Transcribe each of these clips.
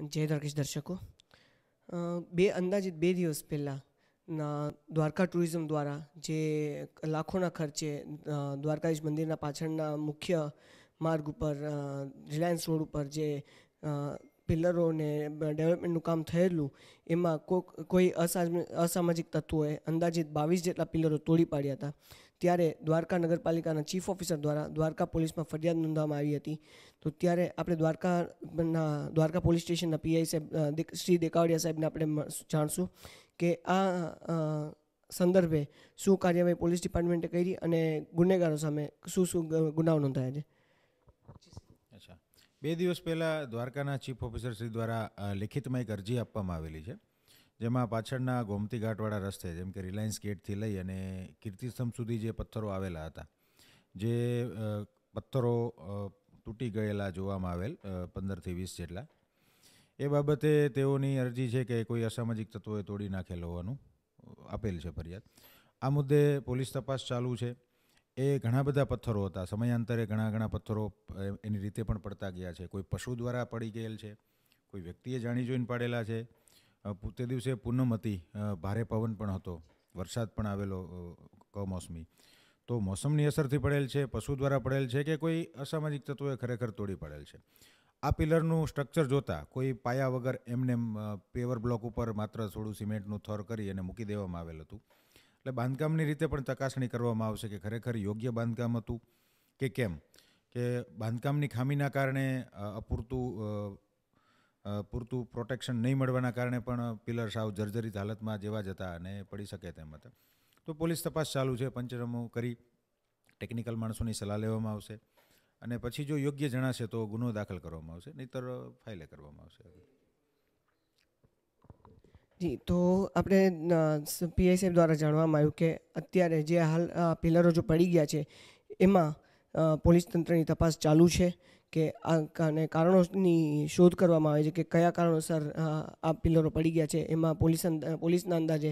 જય દ્વારકેશ દર્શકો. બે અંદાજિત બે દિવસ પહેલાં દ્વારકા ટુરિઝમ દ્વારા જે લાખોના ખર્ચે દ્વારકાધીશ મંદિરના પાછળના મુખ્ય માર્ગ ઉપર રિલાયન્સ રોડ ઉપર જે પિલરો ને ડેવલપમેન્ટનું કામ થયેલું, એમાં કોક, કોઈ અસામ- અસામાજિક તત્વોએ અંદાજિત બાવીસ જેટલા પિલરો તોડી પાડ્યા હતા. ત્યારે દ્વારકા નગરપાલિકાના ચીફ ઓફિસર દ્વારા દ્વારકા પોલીસમાં ફરિયાદ નોંધવામાં આવી હતી. તો ત્યારે આપણે દ્વારકાના, દ્વારકા પોલીસ સ્ટેશનના પીઆઈ સાહેબ શ્રી દેકાવડિયા સાહેબને આપણે જાણશું કે આ સંદર્ભે શું કાર્યવાહી પોલીસ ડિપાર્ટમેન્ટે કરી અને ગુનેગારો સામે શું શું ગુનાઓ નોંધાયા છે? બે દિવસ પહેલાં દ્વારકાના ચીફ ઓફિસર શ્રી દ્વારા લિખિતમાં એક અરજી આપવામાં આવેલી છે. જેમાં પાછળના ગોમતી ઘાટવાળા રસ્તે, જેમ કે રિલાયન્સ ગેટથી લઈ અને કીર્તિસ્તંભ સુધી જે પથ્થરો આવેલા હતા, જે પથ્થરો તૂટી ગયેલા જોવામાં આવેલ પંદરથી વીસ જેટલા. એ બાબતે તેઓની અરજી છે કે કોઈ અસામાજિક તત્વોએ તોડી નાખેલ હોવાનું આપેલ છે ફરિયાદ. આ મુદ્દે પોલીસ તપાસ ચાલુ છે. એ ઘણા બધા પથ્થરો હતા. સમયાંતરે ઘણા ઘણા પથ્થરો એની રીતે પણ પડતા ગયા છે. કોઈ પશુ દ્વારા પડી ગયેલ છે. કોઈ વ્યક્તિએ જાણી જોઈને પાડેલા છે. તે દિવસે પૂનમ હતી ભારે પવન પણ હતો. વરસાદ પણ આવેલો કમોસમી તો મોસમની અસરથી પડેલ છે, પશુ દ્વારા પડેલ છે કે કોઈ અસામાજિક તત્વોએ ખરેખર તોડી પડેલ છે? આ પિલરનું સ્ટ્રક્ચર જોતાં કોઈ પાયા વગર એમને પેવર બ્લોક ઉપર માત્ર થોડું સિમેન્ટનું થર કરી અને મૂકી દેવામાં આવેલ હતું. એટલે બાંધકામની રીતે પણ ચકાસણી કરવામાં આવશે કે ખરેખર યોગ્ય બાંધકામ હતું કે કેમ? કે બાંધકામની ખામીના કારણે અપૂરતું પૂરતું પ્રોટેક્શન નહીં મળવાના કારણે પણ પિલર સાવ જર્જરિત હાલતમાં જેવા જ હતા અને પડી શકે તેમ હતા. તો પોલીસ તપાસ ચાલુ છે પંચરમો કરી ટેકનિકલ માણસોની સલાહ લેવામાં આવશે અને પછી જો યોગ્ય જણાશે તો ગુનો દાખલ કરવામાં આવશે, નહીતર ફાઇલે કરવામાં આવશે જી, તો આપણે સાહેબ દ્વારા જાણવામાં આવ્યું કે અત્યારે જે હાલ પિલરો જો પડી ગયા છે, એમાં પોલીસ તંત્રની તપાસ ચાલુ છે. કે આ કાને કારણોની શોધ કરવામાં આવે છે કે કયા કારણોસર આ પિલરો પડી ગયા છે. એમાં પોલીસ પોલીસના અંદાજે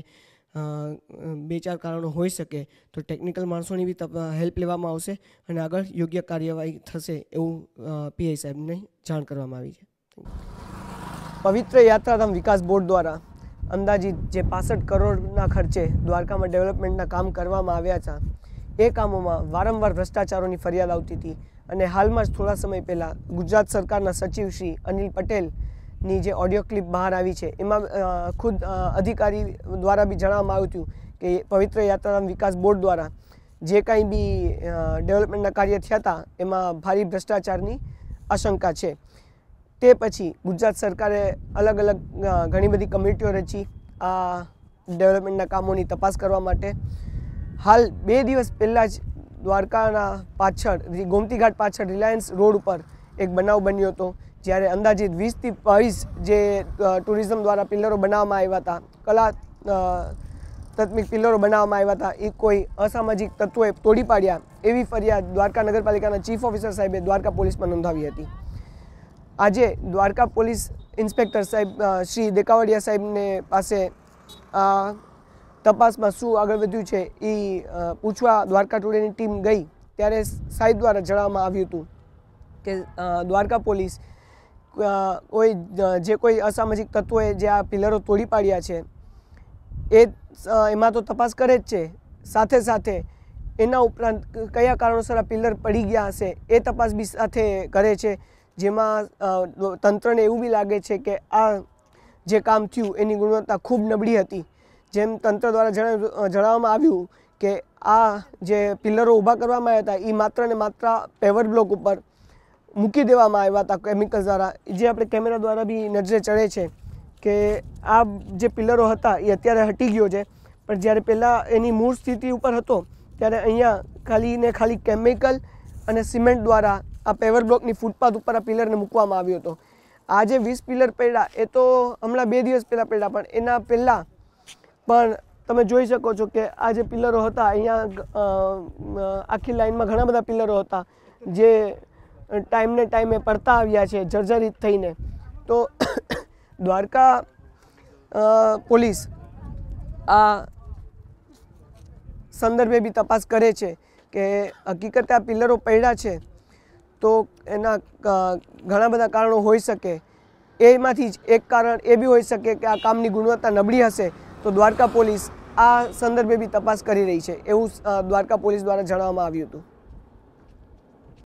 બે ચાર કારણો હોઈ શકે. તો ટેકનિકલ માણસોની બી હેલ્પ લેવામાં આવશે અને આગળ યોગ્ય કાર્યવાહી થશે એવું પીઆઈ સાહેબને જાણ કરવામાં આવી છે. પવિત્ર યાત્રાધામ વિકાસ બોર્ડ દ્વારા અંદાજિત જે પાસઠ કરોડના ખર્ચે દ્વારકામાં ડેવલપમેન્ટના કામ કરવામાં આવ્યા હતા એ કામોમાં વારંવાર ભ્રષ્ટાચારોની ફરિયાદ આવતી હતી. અને હાલમાં જ થોડા સમય પહેલાં ગુજરાત સરકારના સચિવ શ્રી અનિલ પટેલની જે ઓડિયો ક્લિપ બહાર આવી છે, એમાં ખુદ અધિકારી દ્વારા બી જણાવવામાં આવ્યું હતું કે પવિત્ર યાત્રાધામ વિકાસ બોર્ડ દ્વારા જે કાંઈ બી ડેવલપમેન્ટના કાર્ય થયા હતા, એમાં ભારી ભ્રષ્ટાચારની આશંકા છે. તે પછી ગુજરાત સરકારે અલગ અલગ ઘણી બધી કમિટીઓ રચી આ ડેવલપમેન્ટના કામોની તપાસ કરવા માટે હાલ બે દિવસ પહેલાં જ દ્વારકાના પાછળ રી- ગોમતી ઘાટ પાછળ રિલાયન્સ રોડ ઉપર એક બનાવ બન્યો હતો જ્યારે અંદાજિત વીસથી બાવીસ જે અ, ટુરિઝમ દ્વારા પિલ્લરો બનાવવામાં આવ્યા હતા કલા અ, તત્મિક પિલ્લરો બનાવવામાં આવ્યા હતા એ કોઈ અસામાજિક તત્વોએ તોડી પાડ્યા એવી ફરિયાદ દ્વારકા નગરપાલિકાના ચીફ ઓફિસર સાહેબે દ્વારકા પોલીસમાં નોંધાવી હતી. આજે દ્વારકા પોલીસ ઇન્સ્પેક્ટર સાહેબ અ, શ્રી દેકાવડિયા સાહેબને પાસે આ તપાસમાં શું આગળ વધ્યું છે એ પૂછવા દ્વારકા ટુડેની ટીમ ગઈ ત્યારે સાહેબ દ્વારા જણાવવામાં આવ્યું હતું કે દ્વારકા પોલીસ કોઈ જે કોઈ અસામાજિક તત્વોએ જે આ પિલરો તોડી પાડ્યા છે, એ એમાં તો તપાસ કરે જ છે. સાથે સાથે એના ઉપરાંત કયા કારણોસર આ પિલર પડી ગયા હશે એ તપાસ બી સાથે કરે છે, જેમાં તંત્રને એવું બી લાગે છે કે આ જે કામ થયું એની ગુણવત્તા ખૂબ નબળી હતી. જેમ તંત્ર દ્વારા જણાવવામાં આવ્યું કે આ જે પિલરો ઊભા કરવામાં આવ્યા હતા એ માત્ર ને માત્ર પેવર બ્લોક ઉપર મૂકી દેવામાં આવ્યા હતા કેમિકલ દ્વારા. જે આપણે કેમેરા દ્વારા બી નજરે ચડે છે કે આ જે પિલરો હતા એ અત્યારે હટી ગયો છે. પણ જ્યારે પહેલાં એની મૂળ સ્થિતિ ઉપર હતો, ત્યારે અહીંયા ખાલી ને ખાલી કેમિકલ અને સિમેન્ટ દ્વારા આ પેવર બ્લોકની ફૂટપાથ ઉપર આ પિલરને મૂકવામાં આવ્યો હતો. આ જે વીસ પિલર પડ્યા, એ તો હમણાં બે દિવસ પહેલાં પડ્યા, પણ એના પહેલાં પણ તમે જોઈ શકો છો કે આ જે પિલરો હતા અહીંયા અ, અ, આખી લાઈનમાં ઘણા બધા પિલરો હતા જે ટાઈમને ટાઈમે પડતા આવ્યા છે જર્જરિત થઈને. તો દ્વારકા અ, પોલીસ આ સંદર્ભે બી તપાસ કરે છે કે હકીકતે આ પિલરો પડ્યા છે તો એના અ, ઘણા બધા કારણો હોઈ શકે. એમાંથી જ એક કારણ એ બી હોઈ શકે કે આ કામની ગુણવત્તા નબળી હશે. તો દ્વારકા પોલીસ આ સંદર્ભે બી તપાસ કરી રહી છે એવું દ્વારકા પોલીસ દ્વારા જણાવવામાં આવ્યું હતું.